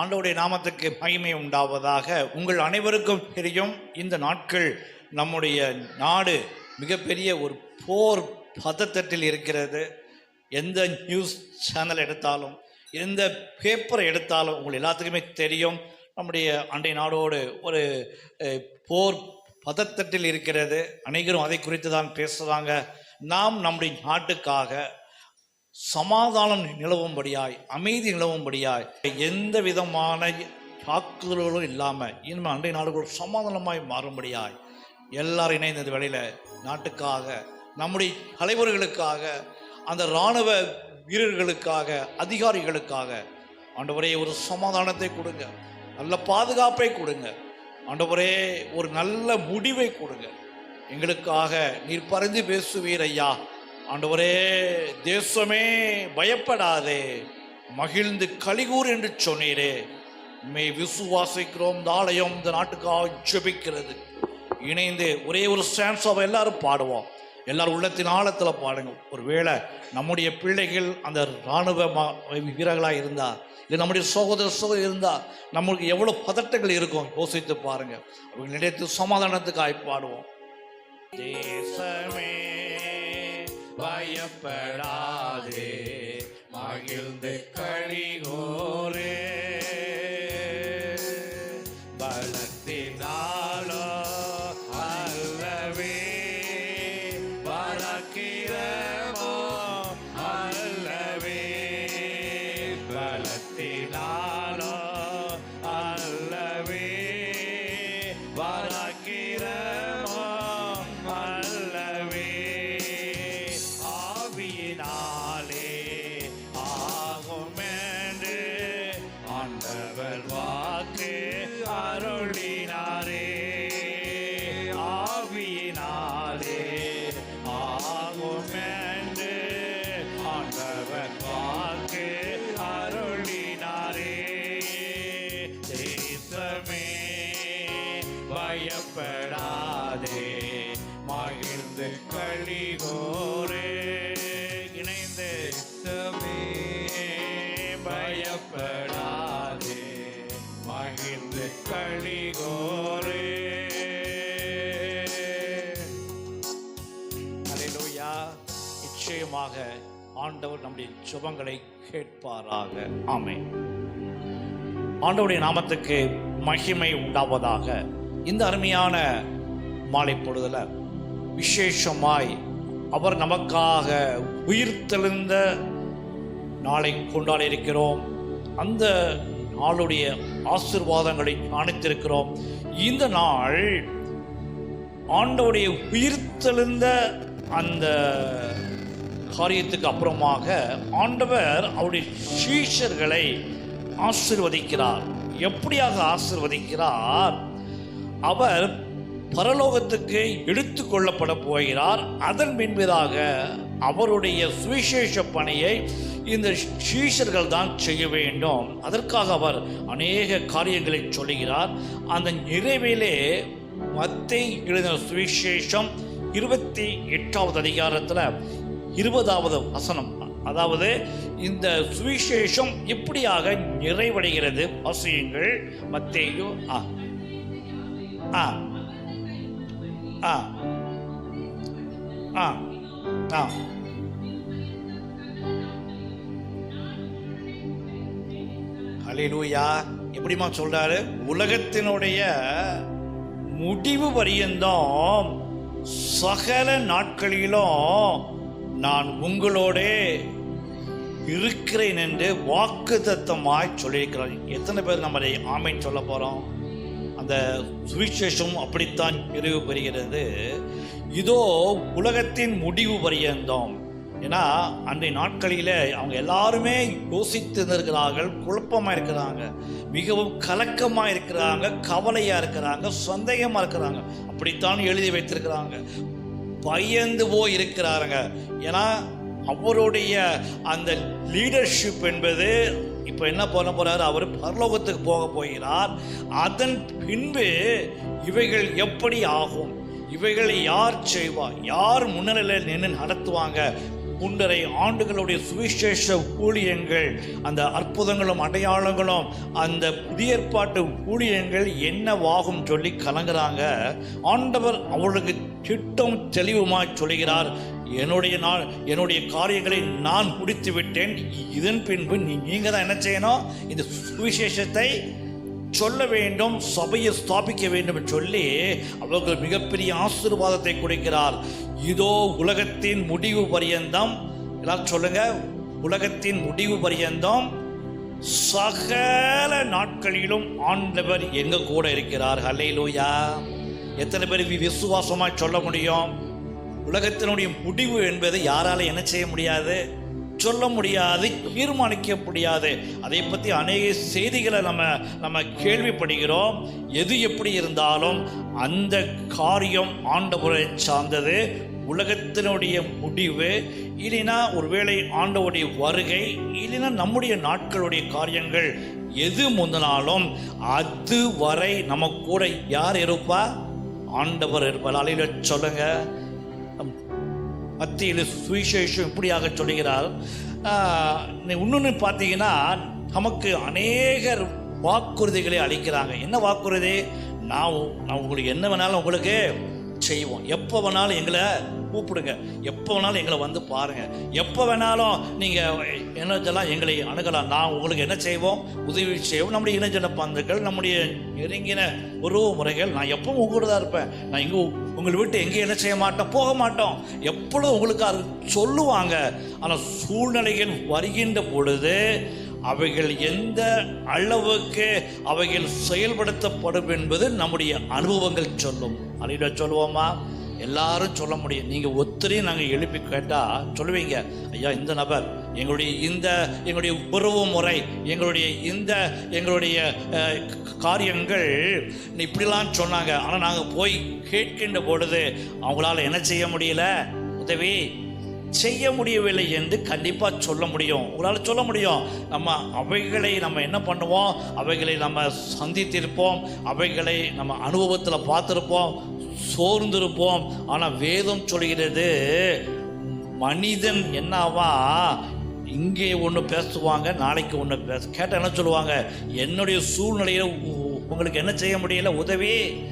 ஆண்டவுடைய நாமத்துக்கு மகிமை உண்டாவதாக உங்கள் அனைவருக்கும் தெரியும். இந்த நாட்கள் நம்முடைய நாடு மிகப்பெரிய ஒரு போர் பதத்தட்டில் இருக்கிறது. எந்த நியூஸ் சேனல் எடுத்தாலும் எந்த பேப்பரை எடுத்தாலும் உங்கள் எல்லாத்துக்குமே தெரியும். நம்முடைய அண்டை நாடோடு ஒரு போர் பதத்தட்டில் இருக்கிறது. அனைவரும் அதை குறித்து தான் பேசுகிறாங்க நாம் நம்முடைய நாட்டுக்காக சமாதானம் நிலவும்படியாய் அமைதி நிலவும்படியாய் எந்த விதமான தாக்குதல்களும் இல்லாமல் இனிமேல் அன்றைய நாடுகள் சமாதானமாய் மாறும்படியாய் எல்லாரும் இணைந்த இந்த நாட்டுக்காக நம்முடைய தலைவர்களுக்காக அந்த இராணுவ வீரர்களுக்காக அதிகாரிகளுக்காக ஆண்டவரே ஒரு சமாதானத்தை கொடுங்க. நல்ல பாதுகாப்பை கொடுங்க. ஆண்டவரே ஒரு நல்ல முடிவை கொடுங்க. எங்களுக்காக நீர் பறந்து பேசுவீர் ஐயா. ஆண்டவரே தேசமே பயப்படாதே. மகிழ்ந்து கலிகூர் என்று சொன்னீரே. மே விசுவாசிக்கிறோம் இந்த ஆலயம் இந்த நாட்டுக்காக ஜெபிக்கிறது. இணைந்து ஒரே ஒரு ஸ்டான்ஸாவை எல்லாரும் பாடுவோம். எல்லாரும் உள்ளத்தின் ஆழத்தில் பாடுங்க ஒருவேளை நம்முடைய பிள்ளைகள் அந்த இராணுவ மா- வீரர்களாக இருந்தால் இல்லை நம்முடைய சகோதர சகோதரி இருந்தால் நம்மளுக்கு எவ்வளோ பதட்டங்கள் இருக்கும் யோசித்து பாருங்கள் அவங்க நினைத்து சமாதானத்துக்காக பாடுவோம். தேசமே பயப்படாதே. மகிழ்ந்து கழிகோரே ஆண்டவர் நம்முடைய சுபங்களை கேட்பாராக. ஆமென். ஆண்டவருடைய நாமத்துக்கு மகிமை உண்டாவதாக இந்த அருமையான மாலை பொழுதுல விசேஷமாய் அவர் நமக்காக உயிர்த்தெழுந்த நாளை கொண்டாட இருக்கிறோம் அந்த நாளுடைய ஆசீர்வாதங்களை காணித்திருக்கிறோம். இந்த நாள் ஆண்டவருடைய உயிர்த்தெழுந்த அந்த காரியத்துக்கு அப்புறமாக ஆண்டவர் அவருடைய சீஷர்களை ஆசிர்வதிக்கிறார். எப்படியாக ஆசிர்வதிக்கிறார்? அவர் பரலோகத்துக்கு எடுத்து கொள்ளப்பட போகிறார். அதன் பின்பதாக அவருடைய சுவிசேஷ பணியை இந்த சீஷர்கள் தான் செய்ய வேண்டும். அதற்காக அவர் அநேக காரியங்களை சொல்லுகிறார். அந்த நிறைவிலே மத்தை எழுதின சுவிசேஷம் இருபத்தி எட்டாவது அதிகாரத்தில் இருபதாவது வசனம். அதாவது இந்த சுவிசேஷம் எப்படியாக நிறைவடைகிறது. வாசியுங்கள். மத்தேயோ ஆ. ஆ. ஆ. ஆ. ஆ. ஹalleluya. எப்படிமா சொல்றாரு? உலகத்தினுடைய முடிவு பரியந்தம் சகல நாட்களிலும் நான் உங்களோடே இருக்கிறேன் என்று வாக்கு தத்தமாய் சொல்லியிருக்கிறார். எத்தனை பேர் நம்மளை ஆமைன்னு சொல்ல போகிறோம் அந்த சுவிசேஷம் அப்படித்தான் நிறைவு பெறுகிறது. இதோ உலகத்தின் முடிவு பரியந்தம். ஏன்னா அன்றைய நாட்களில் அவங்க எல்லாருமே யோசித்து இருக்கிறார்கள் குழப்பமாக இருக்கிறாங்க மிகவும் கலக்கமாக இருக்கிறாங்க கவலையாக இருக்கிறாங்க சந்தேகமாக இருக்கிறாங்க. அப்படித்தான் எழுதி வைத்திருக்கிறாங்க. பயந்து போய் இருக்கிறாருங்க. ஏன்னா அவருடைய அந்த லீடர்ஷிப் என்பது இப்போ என்ன பண்ண போகிறார் அவர் பரலோகத்துக்கு போக போகிறார். அதன் பின்பு இவைகள் எப்படி ஆகும்? இவைகளை யார் செய்வா? யார் முன்னிலையில் நின்று நடத்துவாங்க? மூன்றரை ஆண்டுகளுடைய சுவிசேஷ ஊழியங்கள் அந்த அற்புதங்களும் அடையாளங்களும் அந்த புதிய ஏற்பாட்டு ஊழியங்கள் என்னவாகும் சொல்லி கலங்குறாங்க. ஆண்டவர் அவளுக்கு திட்டம் தெளிவுமாய் சொல்கிறார் என்னுடைய நான் என்னுடைய காரியங்களை நான் முடித்து விட்டேன் இதன் பின்பு நீ நீங்கள் தான் என்ன செய்யணும்? இந்த சுவிசேஷத்தை சொல்ல வேண்டும் சபையை ஸ்தாபிக்க வேண்டும் என்று சொல்லி அவர்கள் மிகப்பெரிய ஆசீர்வாதத்தை கொடுக்கிறார். இதோ உலகத்தின் முடிவு பரியந்தம். எல்லாரும் சொல்லுங்க உலகத்தின் முடிவு பரியந்தம். சகல நாட்களிலும் ஆண்டவர் எங்க கூட இருக்கிறார். ஹல்லேலூயா எத்தனை பேர் வி- சொல்ல முடியும்? உலகத்தினுடைய முடிவு என்பது யாரால என்ன செய்ய முடியாது? சொல்ல முடியாது தீர்மானிக்க முடியாது. அதை பற்றி அநேக செய்திகளை நம்ம நம்ம கேள்விப்படுகிறோம். எது எப்படி இருந்தாலும் அந்த காரியம் ஆண்டவரை சார்ந்தது. உலகத்தினுடைய முடிவு இல்லைனா ஒருவேளை ஆண்டவருடைய வருகை இல்லைனா நம்முடைய நாட்களுடைய காரியங்கள் எது முந்தினாலும் அது வரை நம்ம கூட யார் இருப்பா? ஆண்டவர் இருப்பார். அலையில சொல்லுங்க. மத்தியில் சுவிசேஷம் இப்படியாக சொல்லுகிறார். இன்னொன்று பார்த்தீங்கன்னா நமக்கு அநேகர் வாக்குறுதிகளை அளிக்கிறாங்க. என்ன வாக்குறுதி? நான் நான் உங்களுக்கு என்ன வேணாலும் உங்களுக்கு செய்வோம். எப்போ வேணாலும் எங்களை கூப்பிடுங்க. எப்போ வேணாலும் எங்களை வந்து பாருங்கள் எப்போ வேணாலும் நீங்கள் என்னதெல்லாம் எங்களை அணுகலாம். நான் உங்களுக்கு என்ன செய்வோம்? உதவி செய்வோம். நம்முடைய இணைஞ்சன பந்துக்கள் நம்முடைய நெருங்கின உறவு முறைகள். நான் எப்பவும் உங்களோட தான் இருப்பேன். நான் இங்கே உங்களை விட்டு எங்கேயும் என்ன செய்ய மாட்டோம். போக மாட்டோம். எப்பொழுதும் உங்களுக்கு அது சொல்லுவாங்க. ஆனால் சூழ்நிலைகள் வருகின்ற பொழுது அவைகள் எந்த அளவுக்கு அவைகள் செயல்படுத்தப்படும் என்பது நம்முடைய அனுபவங்கள் சொல்லும். அலையில சொல்லுவோமா? எல்லாரும் சொல்ல முடியும். நீங்கள் ஒத்தரையும் நாங்கள் எழுப்பி கேட்டால் சொல்லுவீங்க. ஐயா இந்த நபர் எங்களுடைய இந்த எங்களுடைய உறவு முறை எங்களுடைய இந்த எங்களுடைய காரியங்கள் இப்படிலாம் சொன்னாங்க. ஆனால் நாங்கள் போய் கேட்கின்ற பொழுது அவங்களால என்ன செய்ய முடியல? உதவி. செய்ய முடியவில்லை என்று கண்டிப்பாக சொல்ல முடியும். உங்களால் சொல்ல முடியும். நம்ம அவைகளை நம்ம என்ன பண்ணுவோம்? அவைகளை நம்ம சந்தித்திருப்போம். அவைகளை நம்ம அனுபவத்தில் பார்த்துருப்போம். சோர்ந்திருப்போம். ஆனால் வேதம் சொல்கிறது மனிதன் என்னவா இங்கே ஒன்று பேசுவாங்க நாளைக்கு ஒன்று பேச கேட்டால் என்ன சொல்லுவாங்க? என்னுடைய சூழ்நிலையில் உ- உங்களுக்கு என்ன செய்ய முடியல? உதவி.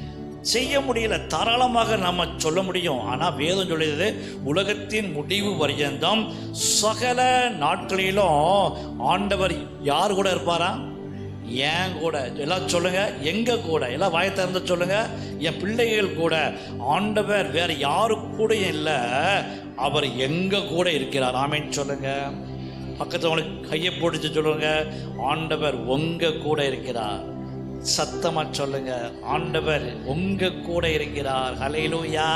செய்ய முடியல. தாராளமாக நம்ம சொல்ல முடியும். ஆனால் வேதம் சொல்லியது உலகத்தின் முடிவு பரியந்தம். சகல நாட்களிலும் ஆண்டவர் யார் கூட இருப்பாரா? ஏன் கூட. எல்லாம் சொல்லுங்கள் எங்கள் கூட? எல்லாம் வாயத்திறந்த திறந்து என் பிள்ளைகள் கூட. ஆண்டவர் வேறு யாரு கூட இல்லை. அவர் எங்கள் கூட இருக்கிறார்? ஆமேன்னு சொல்லுங்கள் பக்கத்தவங்களுக்கு கையை பிடிச்சு சொல்லுங்கள் ஆண்டவர் உங்கள் கூட இருக்கிறார். சத்தமா சொல்லுங்க. ஆண்டவர் உங்க கூட இருக்கிறார். ஹலையிலூயா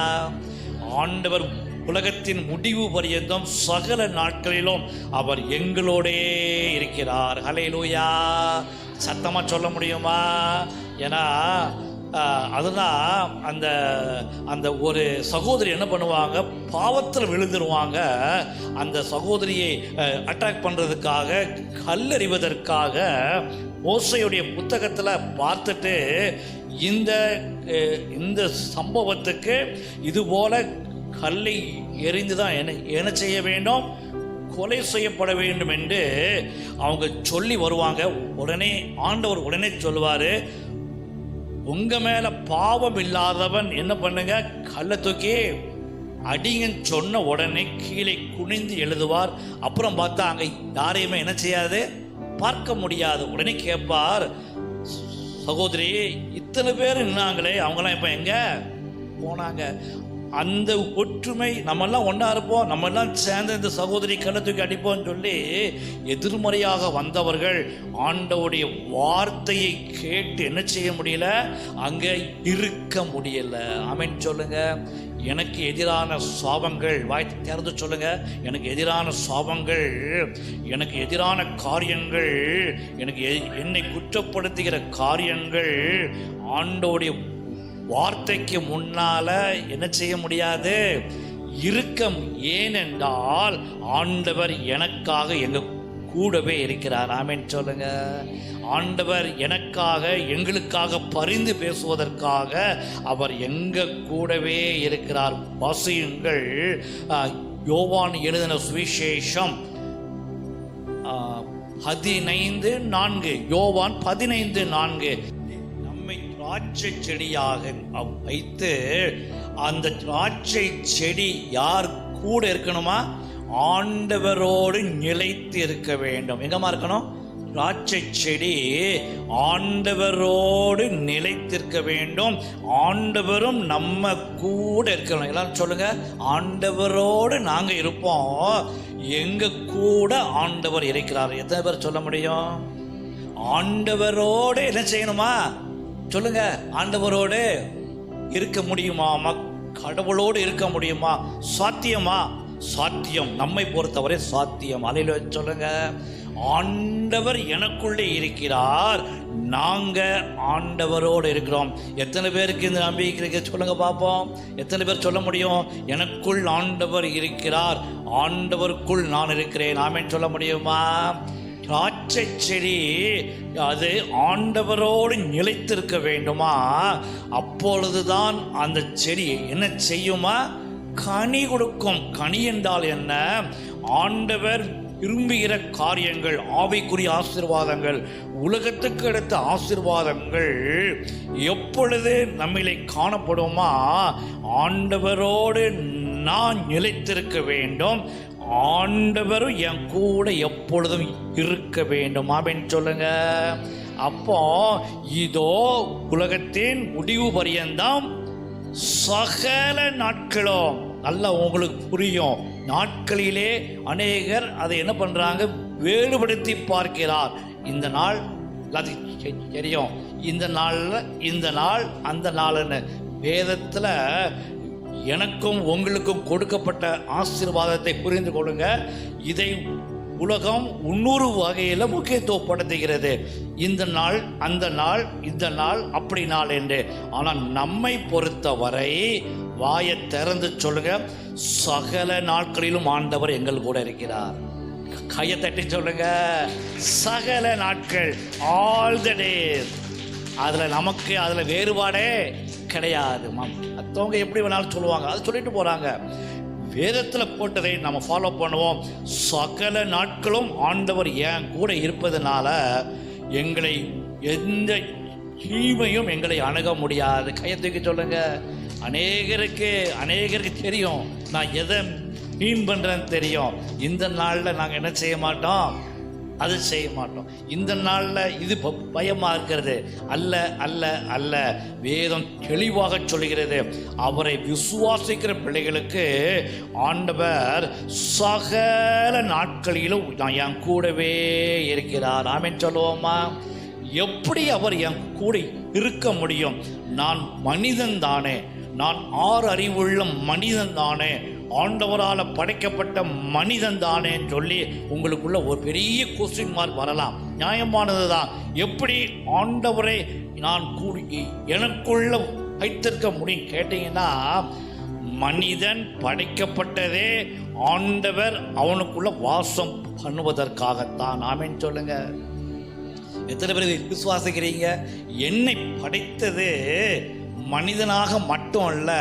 ஆண்டவர் உலகத்தின் முடிவு பரியந்தம் சகல நாட்களிலும் அவர் எங்களோடே இருக்கிறார். ஹலையிலூயா சத்தமா சொல்ல முடியுமா? ஏன்னா அதுதான் அந்த அந்த ஒரு சகோதரி என்ன பண்ணுவாங்க? பாவத்தில் விழுந்துருவாங்க. அந்த சகோதரியை அட்டாக் பண்ணுறதுக்காக கல்லறிவதற்காக மோசையுடைய புத்தகத்தில் பார்த்துட்டு இந்த இந்த சம்பவத்துக்கு இதுபோல் கல்லை எறிந்து தான் என்ன என்ன செய்ய வேண்டும் கொலை செய்யப்பட வேண்டும் என்று அவங்க சொல்லி வருவாங்க. உடனே ஆண்டவர் உடனே சொல்லுவார் உங்கள் மேலே பாவம் இல்லாதவன் என்ன பண்ணுங்க? கல்லை தூக்கி அடிங்கன்னு சொன்ன உடனே கீழே குனிந்து எழுதுவார். அப்புறம் பார்த்தா அங்கே யாரையுமே என்ன செய்யாது? பார்க்க முடியாது. உடனே கேட்பார் சகோதரி இத்தனை பேர் நின்னாங்களே அவங்களாம் இப்போ எங்கே? போனாங்க. அந்த ஒற்றுமை நம்மெல்லாம் ஒன்றா இருப்போம் நம்மெல்லாம் சேர்ந்து இந்த சகோதரி கல்லை அடிப்போம்னு சொல்லி எதிர்மறையாக வந்தவர்கள் ஆண்டவுடைய வார்த்தையை கேட்டு என்ன செய்ய முடியல? அங்கே இருக்க முடியல. அமைன் சொல்லுங்க. எனக்கு எதிரான சாபங்கள் வாய் திறந்து சொல்லுங்க. எனக்கு எதிரான சாபங்கள் எனக்கு எதிரான காரியங்கள் எனக்கு எ- என்னை குற்றப்படுத்துகிற காரியங்கள் ஆண்டோடைய வார்த்தைக்கு முன்னால என்ன செய்ய முடியாது? இருக்கம் ஏனென்றால் ஆண்டவர் எனக்காக எங்க கூடவே இருக்கிறார். ஆமேன் சொல்லுங்க. ஆண்டவர் எனக்காக எங்களுக்காக பரிந்து பேசுவதற்காக அவர் எங்க கூடவே இருக்கிறார். வசியுங்கள் யோவான் எழுதின சுவிசேஷம் பதினைந்து நான்கு. யோவான் பதினைந்து நான்கு. திராட்சை செடியாக வைத்து அந்த திராட்சை செடி யார் கூட இருக்கணுமா? ஆண்டவரோடு நிலைத்து இருக்க வேண்டும். எங்கம்மா இருக்கணும்? திராட்சை செடி ஆண்டவரோடு நிலைத்திருக்க வேண்டும். ஆண்டவரும் நம்ம கூட இருக்கணும். எல்லாரும் சொல்லுங்க. ஆண்டவரோடு நாங்கள் இருப்போம். எங்க கூட ஆண்டவர் இருக்கிறார். எத்தனை பேர் சொல்ல முடியும்? ஆண்டவரோடு என்ன செய்யணுமா? சொல்லுங்க ஆண்டவரோடு இருக்க முடியுமா? கடவுளோடு இருக்க முடியுமா? சாத்தியமா? சாத்தியம். நம்மை பொறுத்தவரை சாத்தியம். அலையில சொல்லுங்க. ஆண்டவர் எனக்குள்ளே இருக்கிறார். நாங்க ஆண்டவரோடு இருக்கிறோம். எத்தனை பேருக்கு இந்த நம்பிக்கை இருக்கு? சொல்லுங்க பார்ப்போம். எத்தனை பேர் சொல்ல முடியும்? எனக்குள் ஆண்டவர் இருக்கிறார். ஆண்டவருக்குள் நான் இருக்கிறேன். ஆமென். சொல்ல முடியுமா? திராட்சை செடி அது ஆண்டவரோடு நிலைத்திருக்க வேண்டுமா? அப்பொழுதுதான் அந்த செடி என்ன செய்யுமா? கனி கொடுக்கும். கனி என்றால் என்ன? ஆண்டவர் விரும்புகிற காரியங்கள் ஆவிக்குரிய ஆசீர்வாதங்கள் உலகத்துக்கு அடுத்த ஆசீர்வாதங்கள் எப்பொழுது நம்மளை காணப்படுமா? ஆண்டவரோடு நான் நிலைத்திருக்க வேண்டும். ஆண்டவரும் என் கூட எப்பொழுதும் இருக்க வேண்டும். அப்படின்னு சொல்லுங்க. அப்போ இதோ உலகத்தின் முடிவு பரியந்தம். சகல நாட்களும் நல்லா உங்களுக்கு புரியும். நாட்களிலே அநேகர் அதை என்ன பண்ணுறாங்க வேறுபடுத்தி பார்க்கிறார். இந்த நாள் தெரியும். இந்த நாளில் இந்த நாள் அந்த நாள்னு. வேதத்தில் எனக்கும் உங்களுக்கும் கொடுக்கப்பட்ட ஆசீர்வாதத்தை புரிந்து கொள்ளுங்க. இதை உலகம் முன்னூறு வகையில் முக்கியத்துவப்படுத்துகிறது இந்த நாள் அந்த நாள் இந்த நாள் அப்படி நாள் என்று. ஆனால் நம்மை பொறுத்தவரை வாயை திறந்து சொல்லுங்க. சகல நாட்களிலும் ஆண்டவர் எங்கள் கூட இருக்கிறார். கையை தட்டி சொல்லுங்க. சகல நாட்கள் ஆல் த டே அதில் நமக்கு அதில் வேறுபாடே கிடையாது மற்றவங்க எப்படி வேணாலும் சொல்லுவாங்க. அது சொல்லிட்டு போகிறாங்க வேதத்தில் போட்டதை நம்ம ஃபாலோ பண்ணுவோம். சகல நாட்களும் ஆண்டவர் என் கூட இருப்பதனால எங்களை எந்த தீமையும் எங்களை அணுக முடியாது. கையை தூக்கி சொல்லுங்க. அநேகருக்கு அநேகருக்கு தெரியும். நான் எதை மீன் பண்ணுறேன்னு தெரியும். இந்த நாளில் நாங்கள் என்ன செய்ய மாட்டோம்? அது செய்ய மாட்டோம். இந்த நாளில் இது ப- இருக்கிறது. அல்ல அல்ல அல்ல. வேதம் தெளிவாக சொல்கிறது அவரை விசுவாசிக்கிற பிள்ளைகளுக்கு ஆண்டவர் சகல நாட்களிலும் நான் என் கூடவே இருக்கிறார். ஆமென் சொல்லுவோமா? எப்படி அவர் என் கூட இருக்க முடியும்? நான் மனிதன் தானே. நான் ஆறு அறிவுள்ள மனிதன் தானே. ஆண்டவரால் படைக்கப்பட்ட மனிதன் தானேன்னு சொல்லி உங்களுக்குள்ள ஒரு பெரிய கொஸ்டின் மார்க் வரலாம். நியாயமானது தான் எப்படி ஆண்டவரை நான் கூடி எனக்குள்ள வைத்திருக்க முடியும்? கேட்டீங்கன்னா மனிதன் படைக்கப்பட்டதே ஆண்டவர் அவனுக்குள்ள வாசம் பண்ணுவதற்காகத்தான். ஆமேன்னு சொல்லுங்க. எத்தனை பேர் இதை விசுவாசிக்கிறீங்க? என்னை படைத்தது மனிதனாக மட்டும் அல்ல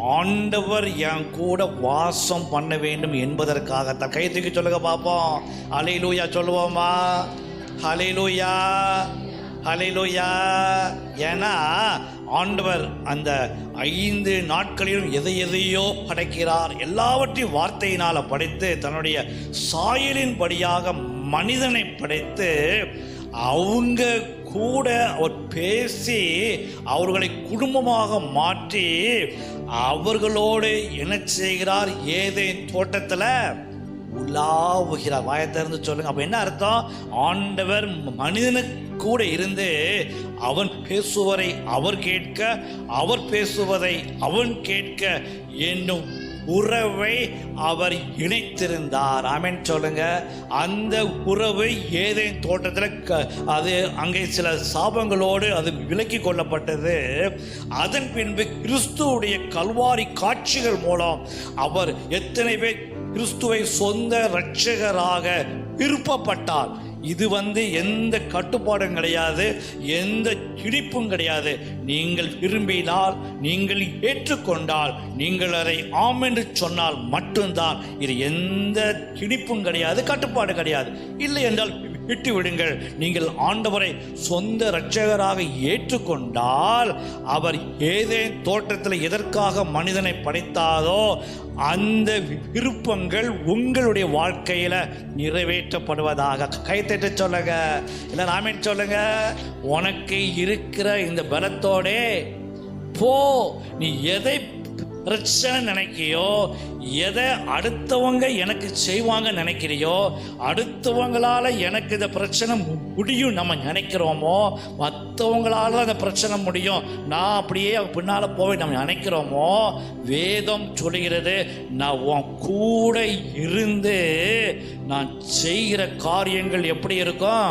ஆண்டவர் என் கூட வாசம் பண்ண வேண்டும் என்பதற்காகத்தான். கை தூக்கி சொல்லுங்க பார்ப்போம் அலையிலூயா சொல்லுவோமா? அலையிலூயா அலையிலூயா ஏன்னா ஆண்டவர் அந்த ஐந்து நாட்களிலும் எதை எதையோ படைக்கிறார். எல்லாவற்றையும் வார்த்தையினால் படைத்து தன்னுடைய சாயலின்படியாக மனிதனை படைத்து அவங்க கூட அவர் பேசி அவர்களை குடும்பமாக மாற்றி அவர்களோடு என்ன செய்கிறார் ஏதே தோட்டத்தில்? உலாவுகிறார் வாயை திறந்து சொல்லுங்க. அப்ப என்ன அர்த்தம்? ஆண்டவர் மனிதனுக்கு கூட இருந்து அவன் பேசுவதை அவர் கேட்க அவர் பேசுவதை அவன் கேட்க என்னும் உறவை அவர் இணைத்திருந்தார். ஆமென். சொல்லுங்க. அந்த உறவு ஏதே தோட்டத்தில் க- அது அங்கே சில சாபங்களோடு அது விலக்கி கொள்ளப்பட்டது. அதன் பின்பு கிறிஸ்துவுடைய கல்வாரி காட்சிகள் மூலம் அவர் எத்தனை பேர் கிறிஸ்துவை சொந்த இரட்சகராக விருப்பப்பட்டார். இது வந்து எந்த கட்டுப்பாடும் கிடையாது எந்த கிழிப்பும் கிடையாது. நீங்கள் விரும்பினால் நீங்கள் ஏற்றுக்கொண்டால் நீங்கள் அதை ஆம் என்று சொன்னால் மட்டும்தான். இது எந்த கிழிப்பும் கிடையாது கட்டுப்பாடு கிடையாது. இல்லை என்றால் விட்டு விடுங்கள் நீங்கள் ஆண்டவரை சொந்த இரட்சகராக ஏற்றுக்கொண்டால் அவர் ஏதேன் தோட்டத்தில் எதற்காக மனிதனை படைத்தாரோ அந்த விருப்பங்கள் உங்களுடைய வாழ்க்கையில் நிறைவேற்றப்படுவதாக. கைத்தட்ட சொல்லுங்க. இல்லை ராமேன் சொல்லுங்க. உனக்கு இருக்கிற இந்த பலத்தோடே போ. நீ எதை பிரச்சனை நினைக்கியோ எதை அடுத்தவங்க எனக்கு செய்வாங்க நினைக்கிறியோ அடுத்தவங்களால் எனக்கு இந்த பிரச்சனை முடியும் நம்ம நினைக்கிறோமோ மற்றவங்களால அந்த பிரச்சனை முடியும். நான் அப்படியே அவன் பின்னால் போய் நம்ம நினைக்கிறோமோ வேதம் சொல்லுகிறது நான் உன் கூட இருந்து நான் செய்கிற காரியங்கள் எப்படி இருக்கும்?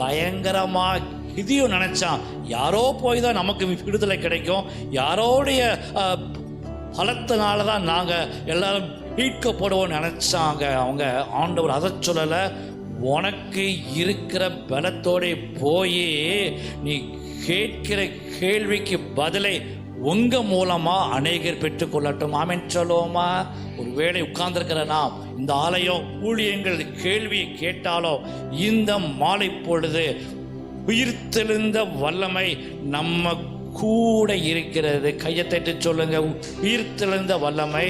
பயங்கரமாக இதையும் நினச்சான். யாரோ போய் தான் நமக்கு விடுதலை கிடைக்கும். யாரோடைய பலத்தினால தான் நாங்கள் எல்லாரும் மீட்கப்படுவோம் நினச்சாங்க. அவங்க ஆண்டவர் அதை சொல்லலை. உனக்கு இருக்கிற பலத்தோட போய் நீ கேட்கிற கேள்விக்கு பதிலை உங்கள் மூலமாக அநேகர் பெற்றுக்கொள்ளட்டும். ஆமென் சொல்லுவோமா? ஒருவேளை உட்கார்ந்துருக்கிற நாம் இந்த ஆலயம் ஊழியங்கள் கேள்வியை கேட்டாலோ இந்த மாலை பொழுது உயிர்த்தெழுந்த வல்லமை நம்ம கூட இருக்கிறது. கையை சொல்லுங்க. உயிர்த்தெழுந்த வல்லமை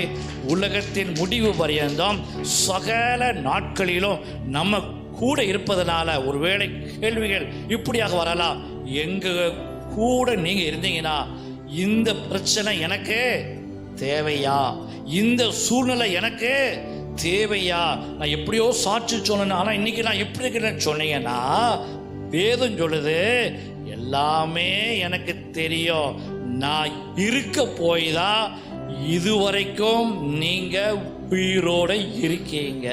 உலகத்தின் முடிவு பரியந்தம் சகல நாட்களிலும் நம்ம கூட இருப்பதனால ஒருவேளை கேள்விகள் இப்படியாக வரலாம். எங்க கூட நீங்க இருந்தீங்கன்னா இந்த பிரச்சனை எனக்கு தேவையா? இந்த சூழ்நிலை எனக்கு தேவையா? நான் எப்படியோ சாட்சி சொன்னேன். ஆனால் இன்னைக்கு நான் எப்படி இருக்கிறேன்னு சொன்னீங்கன்னா வேதம் சொல்லுது எல்லாமே எனக்கு தெரியும். நான் இருக்க போய் தான் இதுவரைக்கும் நீங்க உயிரோட இருக்கீங்க.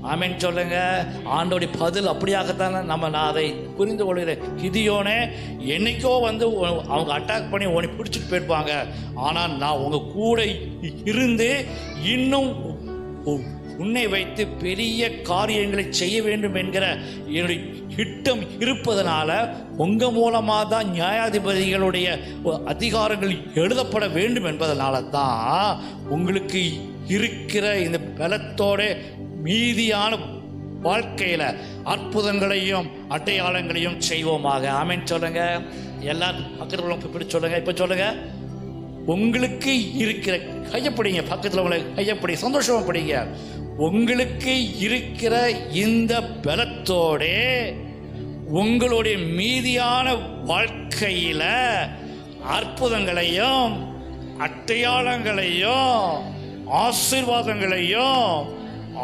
ஆமென் சொல்லுங்க. ஆண்டோடைய பதில் அப்படியாகத்தானே நம்ம நான் அதை புரிந்து கொள்கிறேன். கிதியோனே என்னைக்கோ வந்து அவங்க அட்டாக் பண்ணி உன்னை பிடிச்சிட்டு போயிருப்பாங்க. ஆனால் நான் உங்க கூட இருந்து இன்னும் உ- உன்னை வைத்து பெரிய காரியங்களை செய்ய வேண்டும் என்கிற என்னுடைய திட்டம் இருப்பதனால உங்கள் மூலமாக தான் நியாயாதிபதிகளுடைய அதிகாரங்கள் எழுதப்பட வேண்டும் என்பதனால தான் உங்களுக்கு இருக்கிற இந்த பலத்தோட மீதியான வாழ்க்கையில் அற்புதங்களையும் அடையாளங்களையும் செய்வோமாக. ஆமேன்னு சொல்லுங்க. எல்லா பக்கத்தில் இப்படி சொல்லுங்க இப்போ சொல்லுங்க. உங்களுக்கு இருக்கிற கையப்படிங்க பக்கத்தில் உங்களை கையப்படி சந்தோஷமா படிங்க. உங்களுக்கு இருக்கிற இந்த பலத்தோடே உங்களுடைய மீதியான வாழ்க்கையில அற்புதங்களையும் அட்டையாளங்களையும் ஆசீர்வாதங்களையும்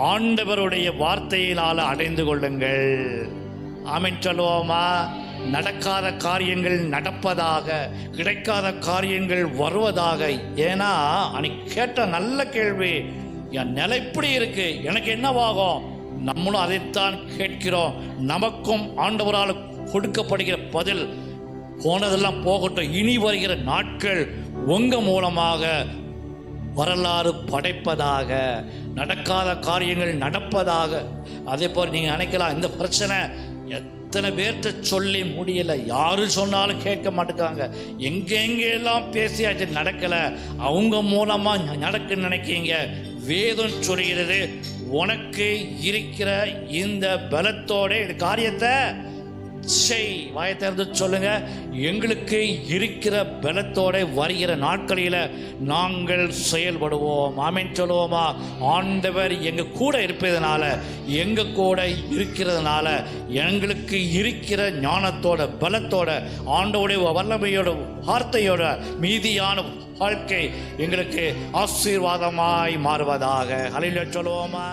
ஆண்டவருடைய வார்த்தையினால் அடைந்து கொள்ளுங்கள். ஆமென் சொல்லுவோமா? நடக்காத காரியங்கள் நடப்பதாக கிடைக்காத காரியங்கள் வருவதாக. ஏன்னா அன்னைக்கு கேட்ட நல்ல கேள்வி என் நிலை இப்படி இருக்கு. எனக்கு என்னவாகும்? நம்மளும் அதைத்தான் கேட்கிறோம். நமக்கும் ஆண்டவரால் கொடுக்கப்படுகிற பதில் போனதெல்லாம் போகட்டும். இனி வருகிற நாட்கள் உங்க மூலமாக வரலாறு படைப்பதாக நடக்காத காரியங்கள் நடப்பதாக அதே போல் நீங்கள் நினைக்கலாம் இந்த பிரச்சனை எத்தனை பேர்த்த சொல்லி முடியல. யாரு சொன்னாலும் கேட்க மாட்டேங்காங்க எங்கெங்கெல்லாம் பேசியாச்சு நடக்கலை அவங்க மூலமாக நடக்குன்னு நினைக்கீங்க வேதம் சொல்கிறது உனக்கு இருக்கிற இந்த பலத்தோட காரியத்தை செய் வாயை திறந்து சொல்லுங்க. எங்களுக்கு இருக்கிற பலத்தோட வருகிற நாட்களில் நாங்கள் செயல்படுவோம். ஆமென் சொல்லுவோமா? ஆண்டவர் எங்க கூட இருப்பதனால எங்க கூட இருக்கிறதுனால எங்களுக்கு இருக்கிற ஞானத்தோட பலத்தோட ஆண்டோடைய வல்லமையோட வார்த்தையோட மீதியான வாழ்க்கை எங்களுக்கு ஆசீர்வாதமாய் மாறுவதாக. அலையில சொல்லுவோமா?